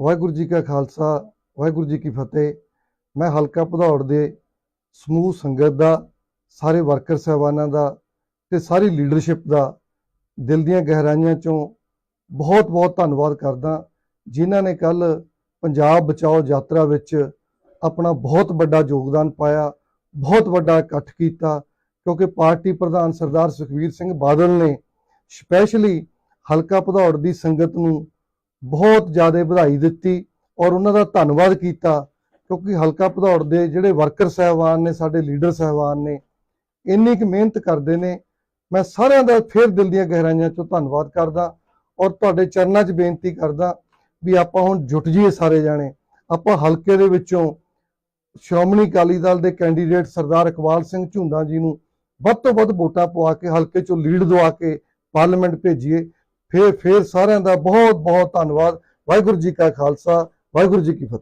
ਵਾਹਿਗੁਰੂ ਜੀ ਕਾ ਖਾਲਸਾ, ਵਾਹਿਗੁਰੂ ਜੀ ਕੀ ਫਤਿਹ। ਮੈਂ ਹਲਕਾ ਭਦੌੜ ਦੇ ਸਮੂਹ ਸੰਗਤ ਦਾ, ਸਾਰੇ ਵਰਕਰ ਸਹਿਬਾਨਾਂ ਦਾ ਤੇ ਸਾਰੀ ਲੀਡਰਸ਼ਿਪ ਦਾ ਦਿਲ ਦੀਆਂ ਗਹਿਰਾਈਆਂ ਚੋਂ ਬਹੁਤ ਬਹੁਤ ਧੰਨਵਾਦ ਕਰਦਾ, ਜਿਨ੍ਹਾਂ ਨੇ ਕੱਲ ਪੰਜਾਬ ਬਚਾਓ ਯਾਤਰਾ ਵਿੱਚ ਆਪਣਾ ਬਹੁਤ ਵੱਡਾ ਯੋਗਦਾਨ ਪਾਇਆ, ਬਹੁਤ ਵੱਡਾ ਇਕੱਠ ਕੀਤਾ, ਕਿਉਂਕਿ ਪਾਰਟੀ ਪ੍ਰਧਾਨ ਸਰਦਾਰ ਸੁਖਵੀਰ ਸਿੰਘ ਬਾਦਲ ਨੇ ਸਪੈਸ਼ਲੀ ਹਲਕਾ ਭਦੌੜ ਦੀ ਸੰਗਤ ਨੂੰ ਬਹੁਤ ਜ਼ਿਆਦਾ ਵਧਾਈ ਦਿੱਤੀ ਔਰ ਉਹਨਾਂ ਦਾ ਧੰਨਵਾਦ ਕੀਤਾ ਕਿਉਂਕਿ ਹਲਕਾ ਭਦੌੜ ਦੇ ਜਿਹੜੇ ਵਰਕਰ ਸਹਿਬਾਨ ਨੇ, ਸਾਡੇ ਲੀਡਰ ਸਹਿਬਾਨ ਨੇ, ਇੰਨੀ ਕੁ ਮਿਹਨਤ ਕਰਦੇ ਨੇ। ਮੈਂ ਸਾਰਿਆਂ ਦਾ ਫਿਰ ਦਿਲ ਦੀਆਂ ਗਹਿਰਾਈਆਂ ਚੋਂ ਧੰਨਵਾਦ ਕਰਦਾ ਔਰ ਤੁਹਾਡੇ ਚਰਨਾਂ 'ਚ ਬੇਨਤੀ ਕਰਦਾ ਵੀ ਆਪਾਂ ਹੁਣ ਜੁਟ ਜੀਏ ਸਾਰੇ ਜਾਣੇ। ਆਪਾਂ ਹਲਕੇ ਦੇ ਵਿੱਚੋਂ ਸ਼੍ਰੋਮਣੀ ਅਕਾਲੀ ਦਲ ਦੇ ਕੈਂਡੀਡੇਟ ਸਰਦਾਰ ਇਕਬਾਲ ਸਿੰਘ ਝੁੰਦਾ ਜੀ ਨੂੰ ਵੱਧ ਤੋਂ ਵੱਧ ਵੋਟਾਂ ਪਵਾ ਕੇ, ਹਲਕੇ 'ਚੋਂ ਲੀਡ ਦਵਾ ਕੇ ਪਾਰਲੀਮੈਂਟ ਭੇਜੀਏ। ਫਿਰ ਫਿਰ ਸਾਰਿਆਂ ਦਾ ਬਹੁਤ ਬਹੁਤ ਧੰਨਵਾਦ। ਵਾਹਿਗੁਰੂ ਜੀ ਕਾ ਖਾਲਸਾ, ਵਾਹਿਗੁਰੂ ਜੀ ਕੀ ਫਤਿਹ।